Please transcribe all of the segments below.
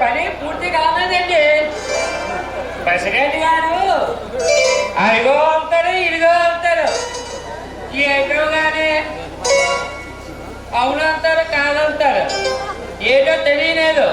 పని పూర్తి కాలేదండి ప్రెసిడెంట్ గారు అదిగో అంటారు ఇదిగో అంటారు ఏంటో కానీ అవునంటారు కాదంటారు ఏటో తెలియలేదు.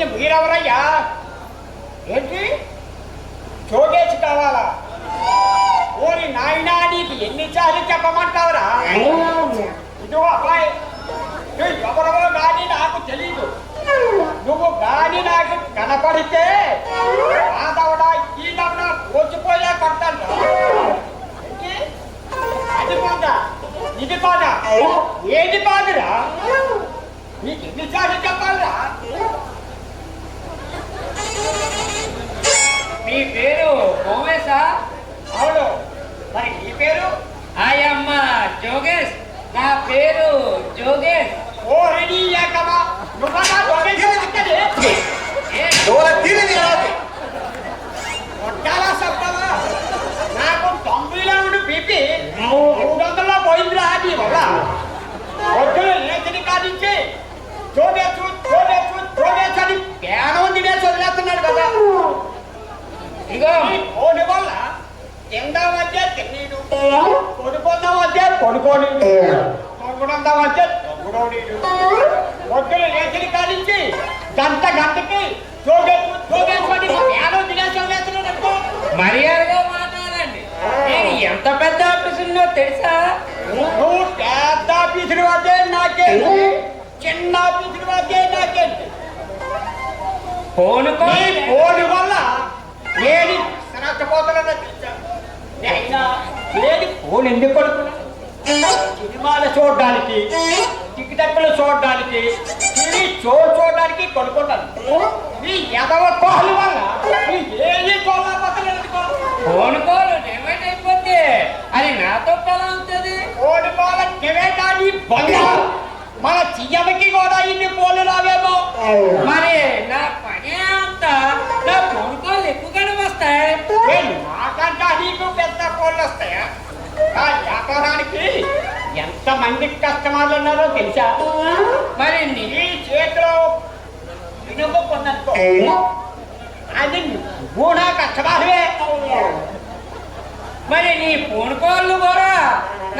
అంటే మీరెవరయ్యా ఏంటి? చోటేసి కావాలా? ఓరి నాయనా నీకు ఎన్నిసార్లు చెప్పమంటావురా? ఇదిగో అబ్బాయి ఎవరవో కానీ నాకు తెలీదు. నువ్వు గాని నాకు కనపడితే ఆ దవడ ఈ దవడ వచ్చిపోయా కొట్టాను? అది బాధ ఇది బాధ ఏది బాధరా నీకు ఎన్నిసార్లు చెప్పాలరా మీ పేరు భూమేశా అవును. మరి నీ పేరు? ఆయమ్మ జోగేష్. నా పేరు జోగేష్. ఓ రెడీ ఏకమా నువ్వు నా దొంగేసి అక్కడే ఏ? కొట్టాలా సత్తమా? నాకు తొంభైలో ఉండి బీపీ. మూడు వందల పోయిందిరా నీ వల్ల. పొద్దున లేచిని కానించి చూడేచ్చు చూడేచ్చు చూడేచ్చు అని పేనం తినేసి వదిలేస్తున్నాడు కదా ఫోన్ వల్ల. తిందాం అంటే తిన్నీడు పడుకుందాం అంటే పడుకోని తొంగుడందాం అంటే తొంగుడోనీడు పొద్దున లేచిని కానించి గంట గంటకి అని పేనం తినేసి వదిలేస్తున్నాడు అనుకో. మర్యాదగా మాట్లాడండి. నేను ఎంత పెద్ద ఆఫీసులో తెలుసా? నువ్వు పెద్ద ఆఫీసులు వద్దే నాకేంటి చిన్న ఆఫీసులు వద్దే నాకేంటి ఫోన్ ఫోన్ వల్ల అయినా ఏది ఫోన్ ఎందుకు కొడుకున్నా సినిమాలు చూడడానికి టికెట్లు చూడడానికి టీవీ షో చూడడానికి కొనుక్కున్నాను నీ ఎదవ కోహల వల్ల ఏది చూడలేకపోతున్నాను ఫోన్ కాల్ డివైడ్ అయిపోతే అది నాతో ఎలా అవుతుంది? కోడి పాల కెవేటాని బంద మన చియ్యమకి కూడా ఇన్ని పోలు రావేమో మరి నా పని అంతా నా ఫోన్ కాల్ ఎక్కువగానే వస్తాయి ఏ నాకంటే నీకు పెద్ద కోళ్ళు వస్తాయా వ్యాపారానికి ఎంత మంది కస్టమర్లు ఉన్నారో తెలుసా? మరి నీ చేతిలో ఇనుము అది నువ్వు నా కస్టమర్వే. మరి నీ ఫోన్ కాళ్ళు కూడా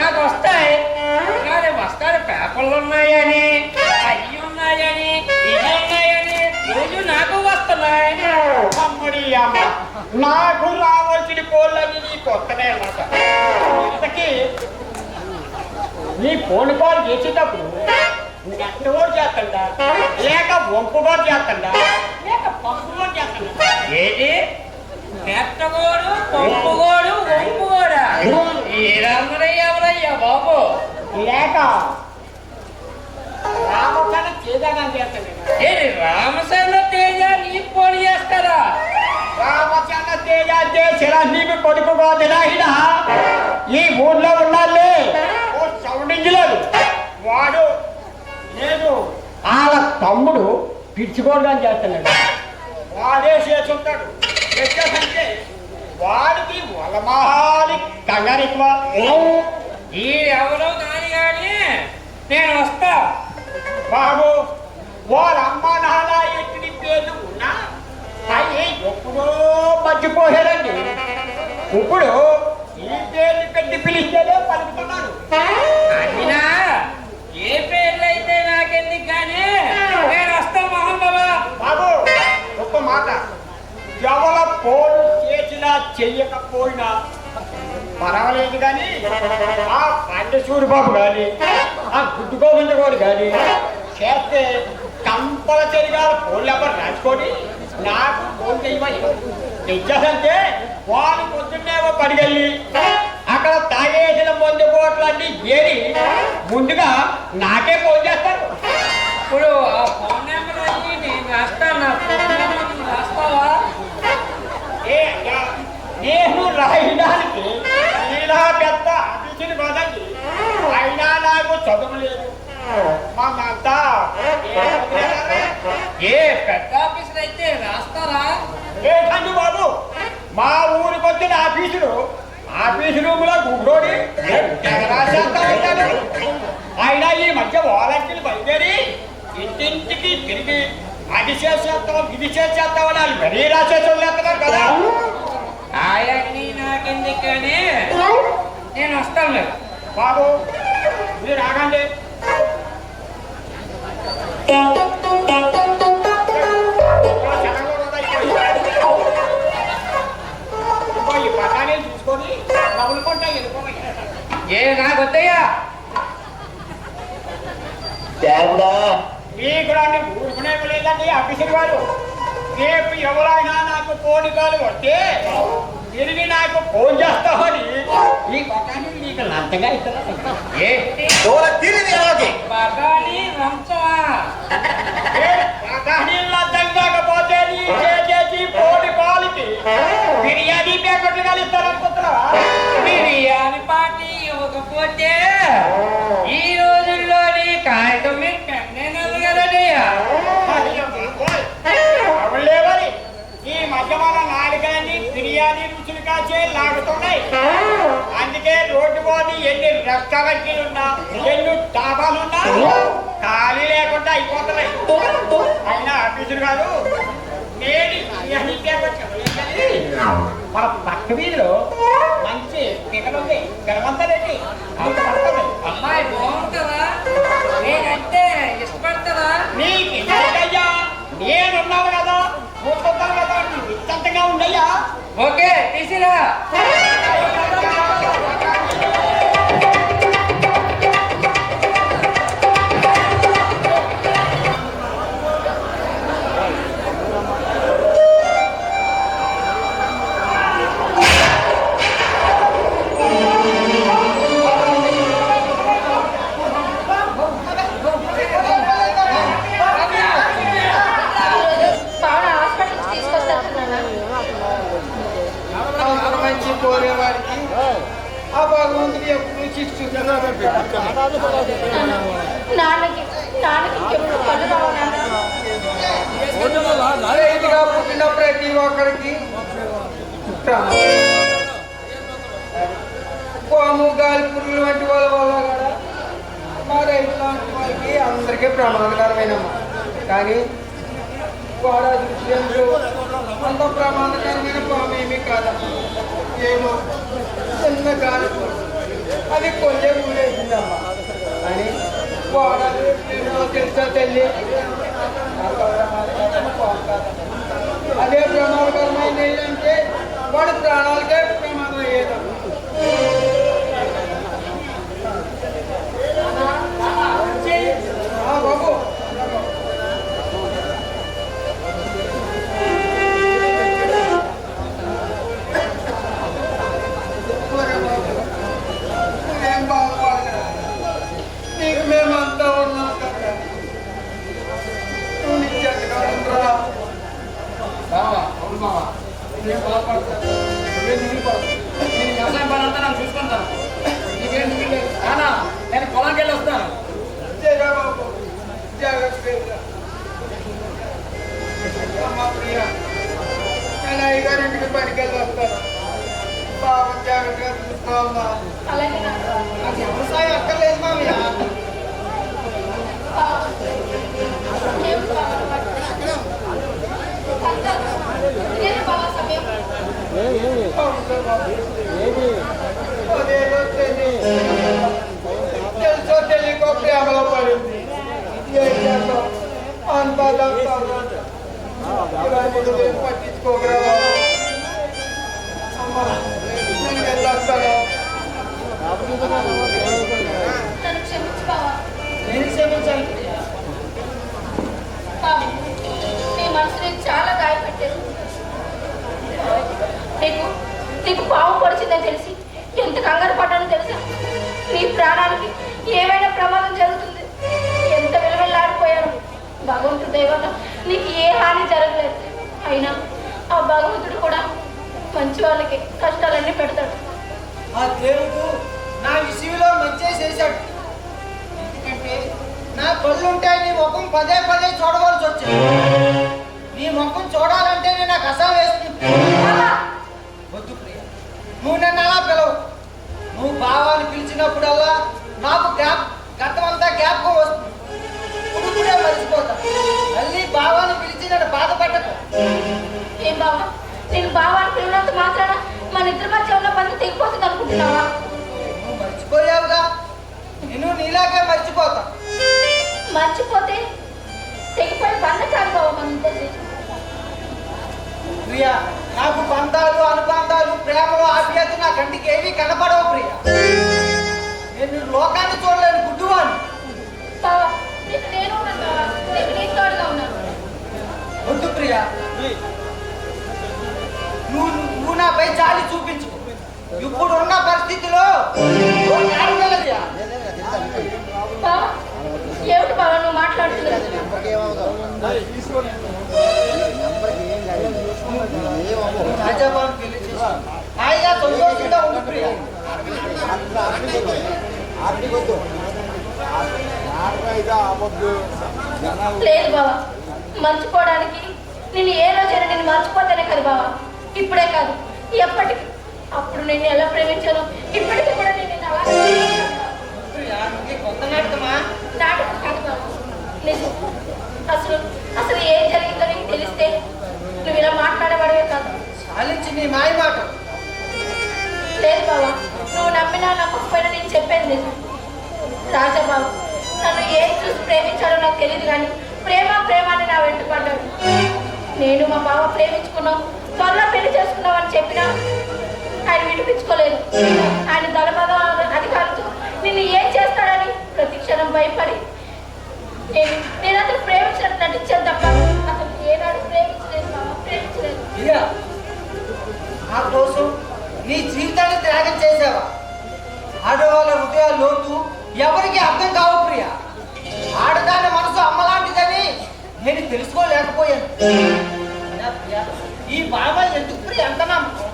నాకు వస్తాయి. కానీ వస్తాయి పేపర్లు ఉన్నాయని అవి ఉన్నాయని ఇవి ఉన్నాయని రోజు నాకు వస్తున్నాయి. అమ్మడి అమ్మ. నాకు రావాల్సిన కోళ్ళని నీ కొత్తనే అన్నమాట. ఇంతకీ నీ ఫోన్ కాల్ చేసేటప్పుడు నెట్ కూడా చేస్తుందా లేక వంపు కూడా చేస్తుందా లేక పంపు కూడా చేస్తుందా ఏది? నెట్టగోడు పంపుగోడు వంపుగోడా ఎవరయ్యా బాబు? లేక రామచంద్ర చేదగా చేస్తుంది ఏది రామచంద్ర తేజ నీ ఫోన్ చేస్తారా రామచంద్ర తేజ చేసిన నీకు కొడుకు కాదురాహిన ఈ ఊర్లో ఉండాలి ఓ సౌండ్ ఇంజనీర్. వాడు లేదు వాళ్ళ తమ్ముడు పిచ్చుకోవడం చేస్తున్నాడు. వాడే చేసుంటాడు చేసేసంటే వాడికి వలమాలి కంగారు ఎక్కువ. ఈ ఎవరో కాని కానీ నేను వస్తా. బాబు వాళ్ళ అమ్మ నాన్న ఎక్కడి పేర్లు ఉన్నా అవి ఎప్పుడో మర్చిపోయారండి. ఇప్పుడు ఈ పేర్లు పెట్టి పిలిస్తేనే పలుకుతున్నారు. అయినా ఏ పేర్లు అయితే నాకెందుకు కానీ నేను వస్తా మోహన్ బాబా? బాబు ఒక్క మాట. ఎవల ఫోన్ చేసినా చెయ్యకపోయినా పర్వాలేదు కానీ ఆ పండు సూరిబాబు కానీ ఆ గుడ్డు గోవింద గారు కానీ చేస్తే కంపల్సరిగా ఫోన్ నెంబర్ రాసుకొని నాకు ఫోన్ చేయమని. వాళ్ళు పొద్దున్నే పడికెళ్ళి అక్కడ తాగేసిన మందు కోట్లన్నీ ఏరి ముందుగా నాకే ఫోన్ చేస్తారు. ఇప్పుడు ఆ ఫోన్ నెంబర్ నేను రాస్తాను? రాస్తావా? నేను రాయడానికి ఇలా పెద్ద ఆఫీసులు కదండి అయినా నాకు చదువు లేదు. మనంతా ఏ పెద్ద ఆఫీసర్ అయితే రాస్తారా? ఏంటండి బాబు మా ఊరికి వచ్చిన ఆఫీసులు ఆఫీసు రూమ్లో గుడ్డోడి అయినా ఈ మధ్య వాలంటీర్లు బయలుదేరి ఇంటింటికి తిరిగి అది చేసేస్తాం ఇది చేసేస్తాం అని మరీ రాసేసి వదిలేస్తున్నారు కదా. ఆయన్ని నాకెందుకని నేను వస్తాను. బాబు మీరు ఆగండి. ఏ నాకు వద్దయ్యా దేవుడా మీకు రాని ఊరుకునే లేదండి ఆఫీసర్ గారు రేపు ఎవరైనా నాకు ఫోన్ కాల్ వస్తే తిరిగి నాకు ఫోన్ చేస్తామని ఈ బఠానీలు నీకు లంచగా ఇస్తున్నారు ఏంటి దూర తిరిగి ఎలాగే బఠానీ లంచమా బఠానీలు లంచం కాకపోతే నీ చేసేసి ఫోన్ కాల్కి బిర్యానీ ప్యాకెట్లు కలిస్తారు అందుకే రోడ్డు పోని ఎన్ని రెస్టారెంట్లు ఉన్నా ఎన్ని డాబాలున్నా ఖాళీ లేకుండా అయిపోతున్నాయి. అయినా ఆఫీసర్ గారు నేను మన పక్క వీధిలో మంచి పికలుంది గర్వంతరెడ్డి అమ్మాయి బాగుంటుందా? నేనంటే ఇష్టపడతారా? నీకు? నేనున్నాను కదా. ఓకే తీసిరా. తెలుసా తల్లి అదే ప్రమాదకరమైన ఏంటంటే ప్రాణాలకే అదేదో తెలియదు. తెలుసో తెలియకో ప్రేమలో పడింది అంతా బాబు. అమ్మా, నేను వెళ్ళొస్తాను. నన్ను క్షమించు బావా నేను క్షమించాలి బావ నీ మనసుని చాలా గాయపెట్టారు నీకు నీకు పాము పొడిచిందని తెలిసి ఎంత కంగారు పడ్డానో తెలుసా? నీ ప్రాణానికి ఏమైనా ప్రమాదం జరుగుతుంది. ఎంత విలువెల్లాడిపోయాను. భగవంతుడు దైవత నీకు హాని జరగలేదు. అయినా ఆ భగవంతుడు కూడా మంచి వాళ్ళకి కష్టాలన్నీ పెడతాడు. ఆ దేవుడు నా విషయంలో మంచి చేశాడు. ఎందుకంటే నా కళ్ళుంటే నీ ముఖం పదే పదే చూడవలసి వచ్చింది. నీ ముఖం చూడాలంటేనే నాకు అసహ్యం వేస్తుంది. వద్దు ప్రియ. నువ్వు నన్ను అలా పిలవు. నువ్వు భావాన్ని పిలిచినప్పుడల్లా నాకు గ్యాప్ గతం అంతా జ్ఞాపకం వస్తుంది. కూడా మర్చిపోతా. మళ్ళీ భావాన్ని పిలిచి నన్ను బాధపడ్డకు ఏం బావా? నేను బావాని పిలినంత మాత్రాన మన ఇద్దరి మధ్య ఉన్న పని తెగిపోతుంది అనుకుంటున్నావా మర్చిపోయావుగా నేను నీలాగే మర్చిపోతా. మర్చిపోతే తెగిపోయి బంధం కాదు బావ మన ఇద్దరిది ప్రియ నాకు బంధాలు అనుబంధాలు ప్రేమలు ఆప్యాయత నా కంటికి ఏమీ కనపడవు ప్రియ. నేను లోకాన్ని చూడలేను గుడ్డువాను వద్దు ప్రియ. నువ్వు నువ్వు నాపై జాలి చూపించు ఇప్పుడు ఉన్న పరిస్థితిలో ఏమిటి నువ్వు హాయిగా సంతోషంగా ఉండు ప్రియ. లేదు బావా మర్చిపోవడానికి నేను ఏ రోజైనా నేను మర్చిపోతానే కదా బావా. ఇప్పుడే కాదు ఎప్పటికి. అప్పుడు నిన్ను ఎలా ప్రేమించాను ఇప్పటికీ కూడా నేను అలా కొత్త నాటకమా నాటకం కాదు నిజం అసలు అసలు ఏం జరిగిందో నీకు తెలిస్తే నువ్వు ఇలా మాట్లాడేవాడివే కాదు. సాలించి నీ మాయ మాట లేదు బావా నువ్వు నమ్మినా నమ్మకపోయినా నేను చెప్పేది నిజం. రాజా బాబు నన్ను ఏం చూసి ప్రేమించాడో నాకు తెలియదు కానీ ప్రేమ ప్రేమ అని నా వెంట పడ్డాడు నేను మా బావ ప్రేమించుకున్నాం త్వరలో పెళ్ళి చేసుకున్నాం అని చెప్పినా ఆయన వినిపించుకోలేదు ఆయన దళపద అధికారులతో నిన్ను ఏం చేస్తాడని ప్రతి క్షణం భయపడి నేను నేను అతను ప్రేమించినట్టు నటించాను తప్ప అతను ఏనాడు ప్రేమించలేదు బావ ప్రేమించలేదు. నా కోసం నీ జీవితాన్ని త్యాగం చేసావా ఆడవాళ్ళ హృదయ లోతు ఎవరికి అర్థం కావు ప్రియ. ఆడదాని మనసు అమ్మలాంటిదని నేను తెలుసుకోలేకపోయాను. ఈ బాబ ఎందుకు ప్రియ అంత నమ్మకం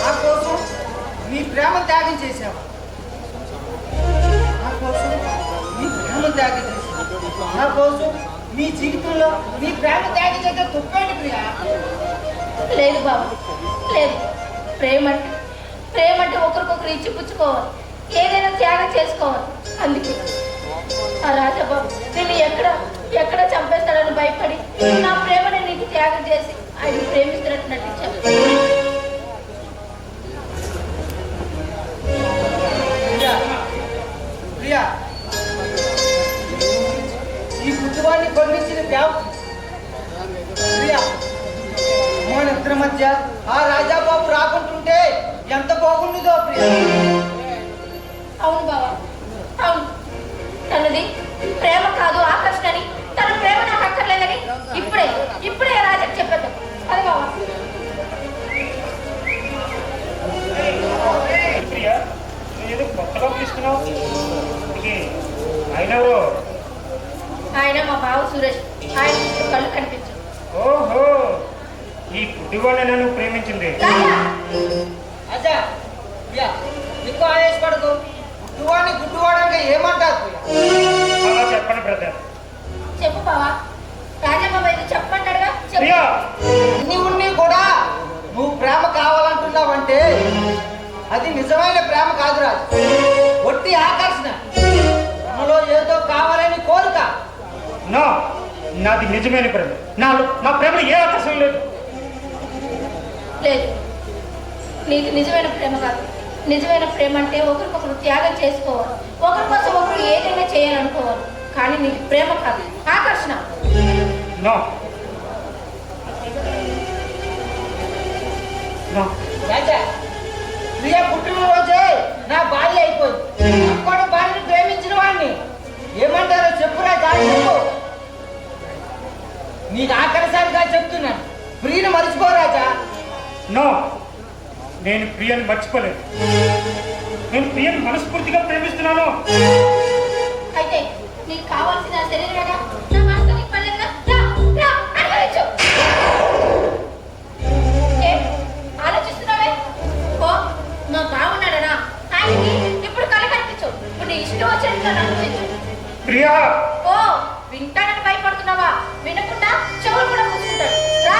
నా కోసం నీ ప్రేమ త్యాగం చేసావా నా కోసం నీ ప్రేమ త్యాగం చేసావా నా కోసం నీ జీవితంలో నీ ప్రేమ త్యాగం చేస్తే తప్పేంటి ప్రియా? లేదు బాబు లేదు. ప్రేమ అంటే ప్రేమ అంటే ఒకరికొకరు ఇచ్చి పుచ్చుకోవాలి. ఏదైనా త్యాగం చేసుకోవాలి. అందుకే. ఆ రాజాబాబు నేను ఎక్కడ ఎక్కడ చంపేస్తాడని భయపడి నా ప్రేమని నీకు త్యాగం చేసి ఆయన ప్రేమిస్తున్నట్టు నటించాను ఈ కొన్నించిన బ్యావ్ ప్రియా మన ఇద్దరి మధ్య ఆ రాజాబాబు రాకుంటుంటే ఎంత బాగుండేదో ప్రియా. అవును బావా అవును. తనది ప్రేమ కాదు ఆకర్షణ అని తన ప్రేమ నాకు అక్కర్లేదని ఇప్పుడే ఇప్పుడే ఆ చెప్పదు చెప్పేద్దాం. నీకు ప్రేమ కాదు. ఆకర్షణ. నో నో రాజా ప్రియ పుట్టినరోజే నా భార్య అయిపోయింది అక్కడ భార్యను ప్రేమించిన వాడిని ఏమంటారో చెప్పు రాజా చెప్పు. నీకు ఆఖరిసారిగా చెప్తున్నాను. ప్రియను మర్చిపో రాజా. నో నేను ప్రియని మర్చిపోలేదు నేను ప్రియను మనస్ఫూర్తిగా ప్రేమిస్తున్నాను. అయితే నీకు కావాల్సిన శరీరంగా నా మనసుతో నీకు? రా, రా, అనుభవించు. ఏ, ఆలోచిస్తున్నావే? ఓ మా బాగున్నాడనా ఆయనకి ఇప్పుడు కళ కనిపించు. ఇప్పుడు నీ ఇష్టం వచ్చినట్లు అనుభవించు ప్రియా! ఓ వింటానని భయపడుతున్నావా? వినకుండా చెవులు కూడా రా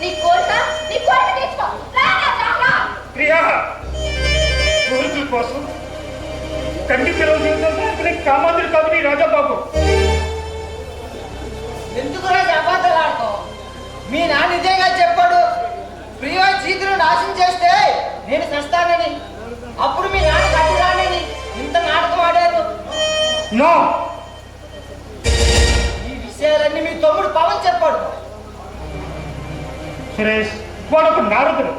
నీ కోరిక నీ కోరిక తీర్చుకో. రా, రా, రా. ప్రియా! కోరికల కోసం కంటి పిల్లల జీవితంలో కామాంధ్రి కాదు నీ రాజాబాబు. ఎందుకు రాజు మీ నాన్న నిజంగా చెప్పాడు. ప్రియ జీతులు నాశనం చేస్తే నేను చస్తానని. అప్పుడు మీ నాన్న కట్టి రానని ఇంత నాటకం ఆడారు. నో. ఈ విషయాలన్నీ మీ తమ్ముడు పవన్ చెప్పాడు. సురేష్ వాడు ఒక నారదుడు.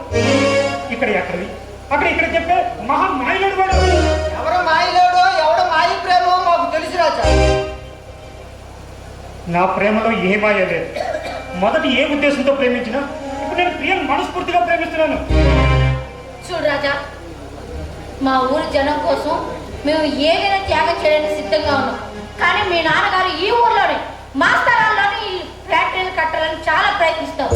ఇక్కడ ఎక్కడిది? అక్కడ ఇక్కడ చెప్పే మహా మాయలుడు వాడు ఎవరు? మాయలోడో? ఎవడ మాయ ప్రేమో మాకు తెలుసు రాజా. నా ప్రేమలో ఏ మాయ లేదు. మొదటి ఏ ఉద్దేశంతో ప్రేమించినా ఇప్పుడు నేను ప్రియను మనస్ఫూర్తిగా ప్రేమిస్తున్నాను. చూడు రాజా మా ఊరి జనం కోసం మేము ఏదైనా త్యాగం చేయడానికి సిద్ధంగా ఉన్నాం. కానీ మీ నాన్నగారు ఈ ఊర్లోనే మా స్థలాల్లోనే ఈ ఫ్యాక్టరీలు కట్టాలని చాలా ప్రయత్నిస్తాం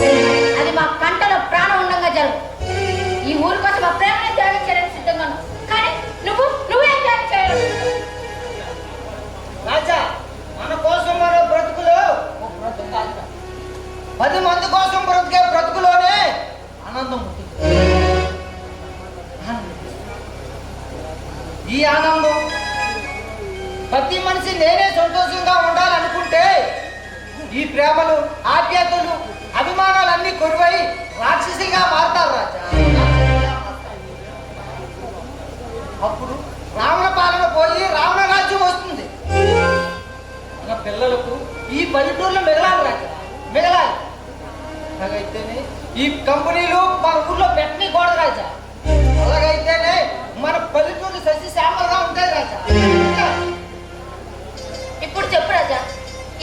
ఇప్పుడు చెప్పు రాజా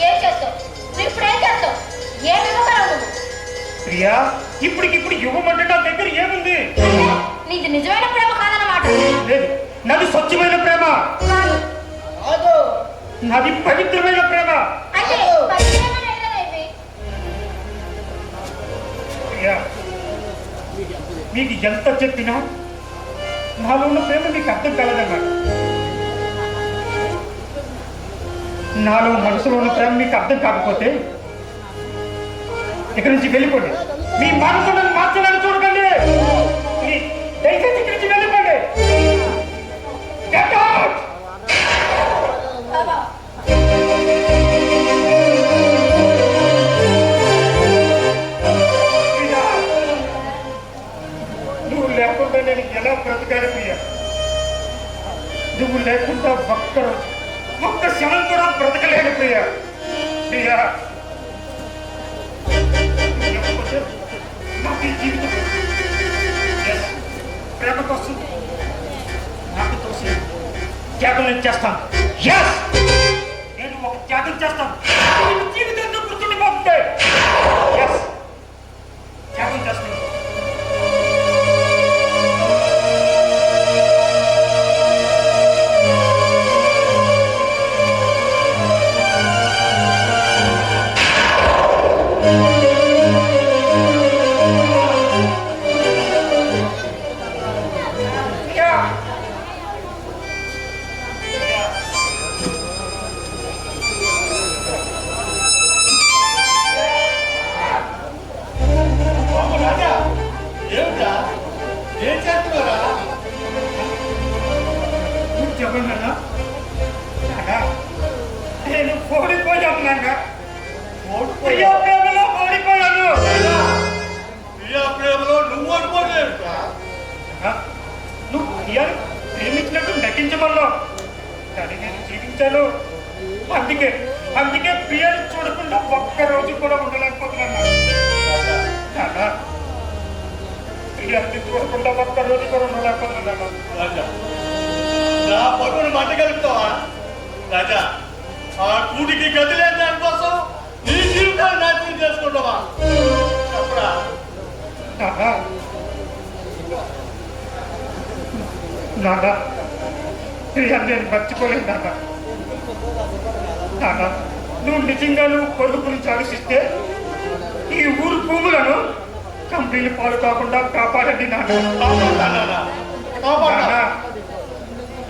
ఏం చేస్తావు? నువ్వు ఇప్పుడు ఏం చేస్తావు? ఏం ఇవ్వగలవు నువ్వు? ప్రియా ఇప్పటికిప్పుడు ఇవ్వమంటే నా దగ్గర ఏముంది? అంటే నీది నిజమైన ప్రేమ కాదన్నమాట. లేదు నాది స్వచ్ఛమైన ప్రేమ. కాదు. నాది పవిత్రమైన ప్రేమ. అంటే పరిచయమైన ఏదైనా ఇవి. ప్రియా మీకు ఎంత చెప్పినా నాలో ఉన్న ప్రేమ మీకు అర్థం కాలేదన్నమాట. నాలో మనసులో ఉన్న ప్రేమ మీకు అర్థం కాకపోతే ఇక్కడి నుంచి వెళ్ళిపోండి. మీ మనసు మార్చడానికి చూడకండి. దయచేసి ఇక్కడి నుంచి వెళ్ళిపోండి. నువ్వు లేకుండా నేను ఎలా బ్రతకాలి నువ్వు లేకుండా ఒక్కరు ఒక్క క్షణం కూడా బ్రతకలేకపోయా. ప్రియా నాకు ఈ జీవితం ప్రేమ కోసం నాకు తోసి త్యాగం నేను చేస్తాను. ఎస్ నేను ఒక త్యాగం చేస్తాను. జీవితం ఓడిపోయాను నాన్న ప్రియా ప్రేమలో ఓడిపోయాను ప్రియా ప్రేమలో నువ్వు ఆ, నువ్వు ప్రియాని ప్రేమించినట్టు నటించమన్నావు. కానీ నేను జీవించాను అందుకే అందుకే ప్రియాని చూడకుండా ఒక్క రోజు కూడా ఉండలేకపోతున్నాను. నాన్న ప్రియాని చూడకుండా ఒక్క రోజు కూడా ఉండలేకపోతున్నాను. రాజా నా మంటగలుగుతావా రాజా ఆ కూటికి గది లేని దానికోసం నీ జీవితాన్ని నాశనం చేసుకుంటావా? నాన్న ప్రియ నేను మర్చిపోలేను నాన్న. నాన్న నువ్వు నిజంగా నువ్వు కొడుకు గురించి ఆలోచిస్తే ఈ ఊరు భూములను కంపెనీలు పాలు కాకుండా కాపాడండి. నాన్న,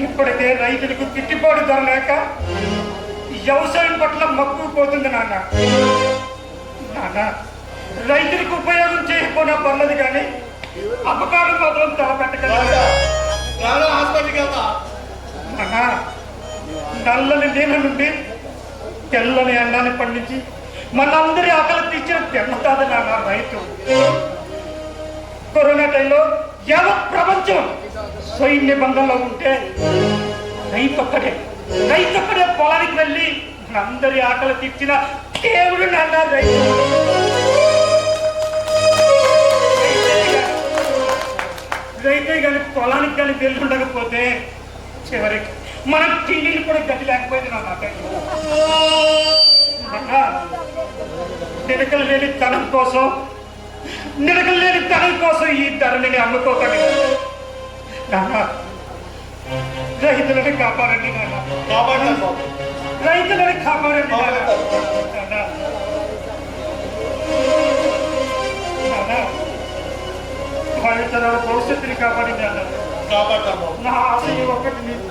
ఇప్పటికే రైతులకు గిట్టుబాటు ధర లేక వ్యవసాయం పట్ల మక్కువ పోతుంది నాన్న. నాన్న రైతులకు ఉపయోగం చేయకపోయినా పర్లేదు కానీ అపకారం మాత్రం తలపెట్టగలరా నల్లని నీళ్ళ నుండి తెల్లని అన్నాన్ని పండించి మనందరి ఆకలి తీర్చిన తెల్లతాది నాన్న రైతు. కరోనా టైంలో యావత్ ప్రపంచం స్వయం నిబంధనలో ఉంటే రైతు ఒక్కడే రైతు పొలానికి వెళ్ళి అందరి ఆకలి తీర్చిన దేవుడు నాన్న రైతు. రైతే కానీ పొలానికి కానీ వెళ్ళి ఉండకపోతే చివరికి మనం తిండిని కూడా గతి లేకపోయింది నా నాకైతే నిరకలు లేని తనం కోసం నిరకలు లేని తనం కోసం ఈ ధరని అమ్ముకోకండి. నాన్న రైతులని కాపాడండి నాన్న కాపాడతాను బాబు రైతులని కాపాడండి నాన్న నాన్న నాన్న భావితరాల భవిష్యత్తుని కాపాడింది నాన్న కాపాడతాను బాబు నా ఆశయం ఒకటి నీకు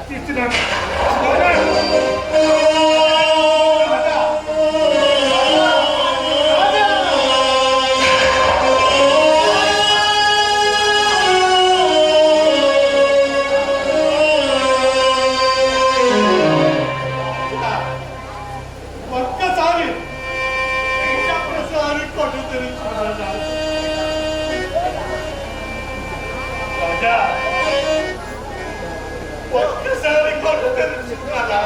ఒక్కసారి కొట్టు తెరుచుకున్నాను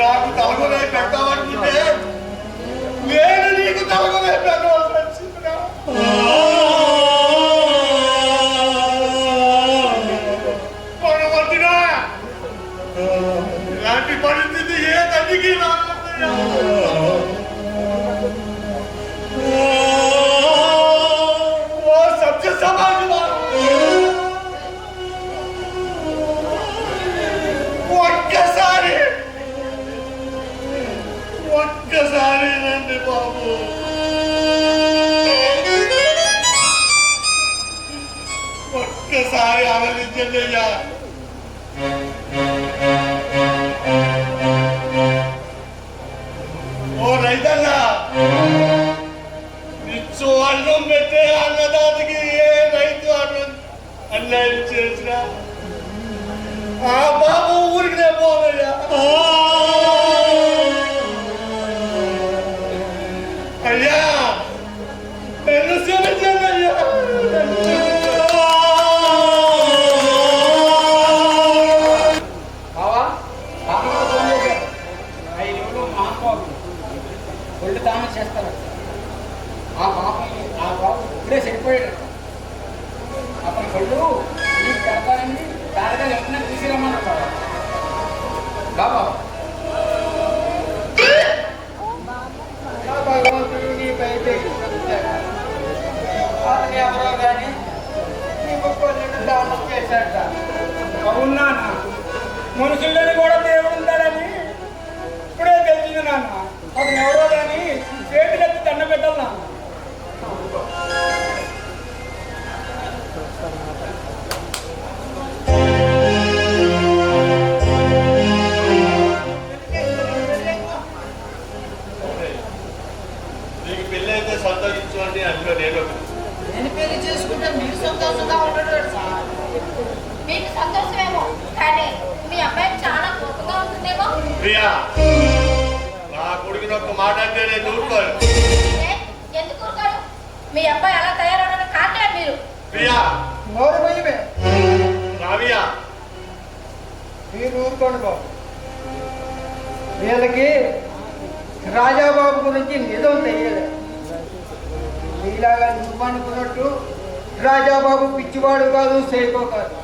నాకు తలగొనే పెట్టాలనుకుంటే నేను నీకు తలగొనే పెట్టవలసి వచ్చిందిరా ఒక్కసారి ఒక్కసారి రండి బాబు ఒక్కసారి ఆలోచించండి అయ్యా ఓ రైతన్నా నిచ్చు అన్నం పెట్టే అన్నదానికి ఏ రైతు అన్నం అన్యాయం చేసిన? ఆ బాబు ఊరికి పోవయ్యా బాబా భగవంతుడు నీపై అతను ఎవరో కానీ నీకు కొన్ని దానం చేశాడ అవునా మనుషుల్లోని కూడా దేవుడు ఉంటాడని ఇప్పుడే తెలిసింది నాన్న. అతను ఎవరో కానీ చేతులెత్తి దండ పెట్టాలి నాన్న. అందులో నేను. నేను పెళ్ళి చేసుకుంటే మీరు సంతోషంగా సార్. మీకు సంతోషమేమో కానీ మీ అబ్బాయి చాలా గొప్పగా ఉంటుందేమో? ప్రియా నా కొడుకుని ఒక్క మాట అంటే నేను ఊరుకోను. ఏ? ఎందుకు ఊరుకోరు? మీ అబ్బాయి అలా తయారవడానికి మీరు? ప్రియా రావియా. మీరు ఊరుకోండి బాబు. వీళ్ళకి రాజాబాబు గురించి నిజం తెలియదు మీలాగా నువ్వు అనుకున్నట్టు రాజాబాబు పిచ్చివాడు కాదు సేకో కాదు.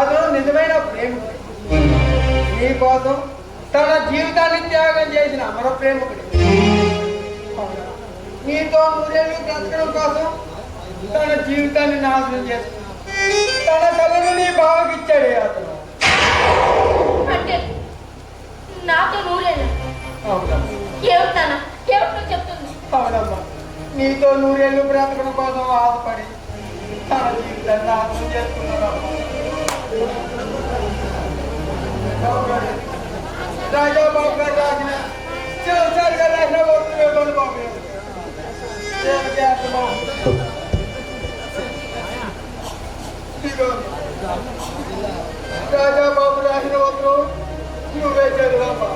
అతను నిజమైన ప్రేమికుడు. నీ కోసం తన జీవితాన్ని త్యాగం చేసిన అమర ప్రేమికుడు. అవునా? నీతో నూరేళ్ళు బ్రతకడం కోసం తన జీవితాన్ని నాశనం చేసుకున్నాడు తన కళ్ళను నీ బావకి ఇచ్చాడే అతను. నాతో నూరేనా? అవునమ్మా ఏమిటి నాన్న? ఏమిటి నువ్వు చెప్తుంది? అవునమ్మా నీతో నూరేళ్ళు బ్రతకడం కోసం ఆశపడి తన జీవితాన్ని నాశనం చేసుకున్నాడమ్మా రాజాబాబు గారు రాసిన చివరిసారి గారు రాసిన ఓట్లు ఇవ్వండి బాబు రాజాబాబు రాసిన ఓట్లు నువ్వే చదువమ్మా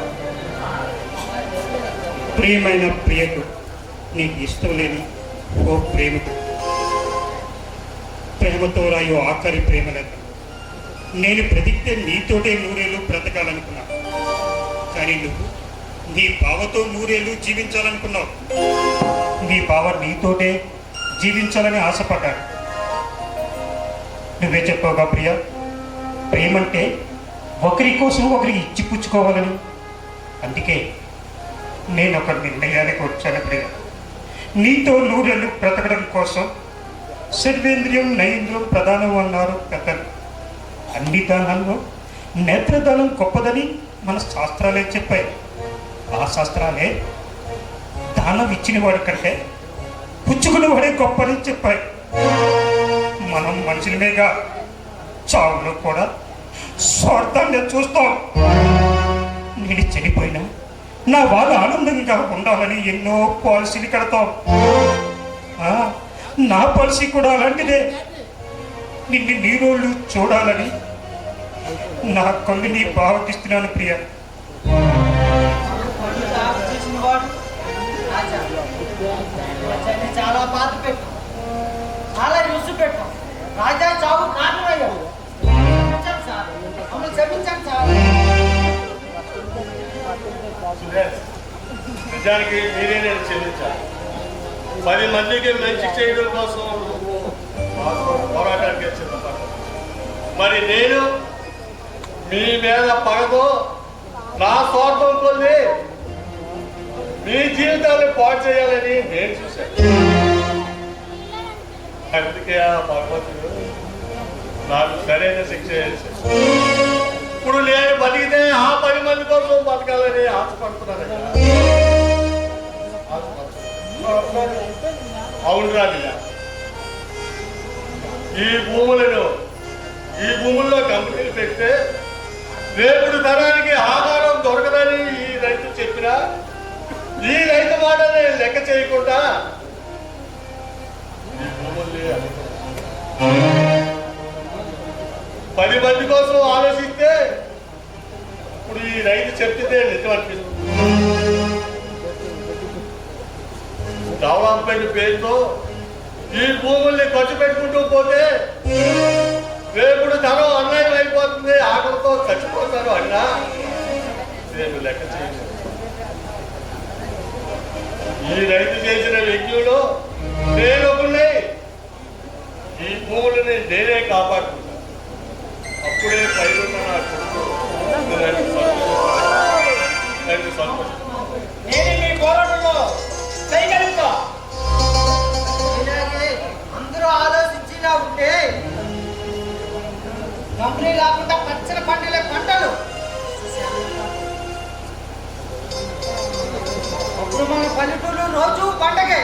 ప్రియమైన ప్రియకు నీకు ఇష్టం లేని ఓ ప్రేమకు ప్రేమతో రాయో ఆఖరి ప్రేమలేదు నేను బ్రతికితే నీతోటే నూరేళ్ళు బ్రతకాలనుకున్నా కానీ నువ్వు నీ బావతో నూరేళ్ళు జీవించాలనుకున్నావు. నీ బావ నీతోటే జీవించాలని ఆశపడ్డాడు. నువ్వే చెప్పావుగా ప్రియ ప్రేమంటే ఒకరి కోసం ఒకరికి ఇచ్చిపుచ్చుకోవాలని. అందుకే నేను ఒక నిర్ణయానికి వచ్చాను ప్రియ. నీతో నూరెళ్ళు బ్రతకడం కోసం సర్వేంద్రియం నైంద్రియం ప్రధానం అన్నారు పెద్దలు. అన్ని దానాల్లో నేత్రదానం గొప్పదని మన శాస్త్రాలే చెప్పాయి. ఆ శాస్త్రాలే దానం ఇచ్చిన వాడి కంటే పుచ్చుకునేవాడే గొప్పని చెప్పాయి. మనం మనుషులమేగా చావులో కూడా స్వార్థాన్ని చూస్తాం. నా వారు ఆనందంగా ఉండాలని ఎన్నో పాలసీలు కడతాం. నా పాలసీ కూడా అలాంటిదే. నిన్ను నీరోళ్ళు చూడాలని నా కళ్ళుని నీ ప్రియ. చాలా బాధ పెట్టు. చాలా యూసు పెట్టాం. రాజా చావు నిజానికి మీరే నేను చెల్లించాలి పది మందికి మంచి చేయడం కోసం పోరాటానికి సిద్ధపడ్డావు మరి నేను మీ మీద పగతో నా స్వార్థం పొంది మీ జీవితాన్ని పాటు చేయాలని నేను చూశాను. అందుకే ఆ భగవంతుడు నాకు సరైన శిక్ష వేశాడు ఇప్పుడు నేను బతికితే ఆ పది మంది కోసం బతకాలని ఆశపడుతున్నారు అవును రాజుగా ఈ భూములను ఈ భూముల్లో కంపెనీలు పెడితే రేపుడు తరానికి ఆహారం దొరకదని ఈ రైతు చెప్పినా ఈ రైతు మాటని లెక్క చేయకుండా ఈ భూముల్ని పది మంది కోసం ఆలోచిస్తే ఇప్పుడు ఈ రైతు చెప్తే నిజం అనిపిస్తుంది డెవలప్మెంట్ పేరుతో ఈ భూముల్ని ఖర్చు పెట్టుకుంటూ పోతే రేపుడు ధనం అన్యాయం అయిపోతుంది. ఆకలితో చచ్చిపోతారు అన్నా నేను లెక్క చేయను ఈ రైతు చేసిన వ్యక్తులు నేను ఈ భూములని నేనే కాపాడు అప్పుడే పైరున్న నేను మీ పోరాటంలో చేయగలుగుతా అందరూ ఆలోచించినా ఉంటే కంపెనీ లేకుండా పచ్చని పంటలే పంటలు. అప్పుడు మన పల్లెటూరు రోజు పండగే.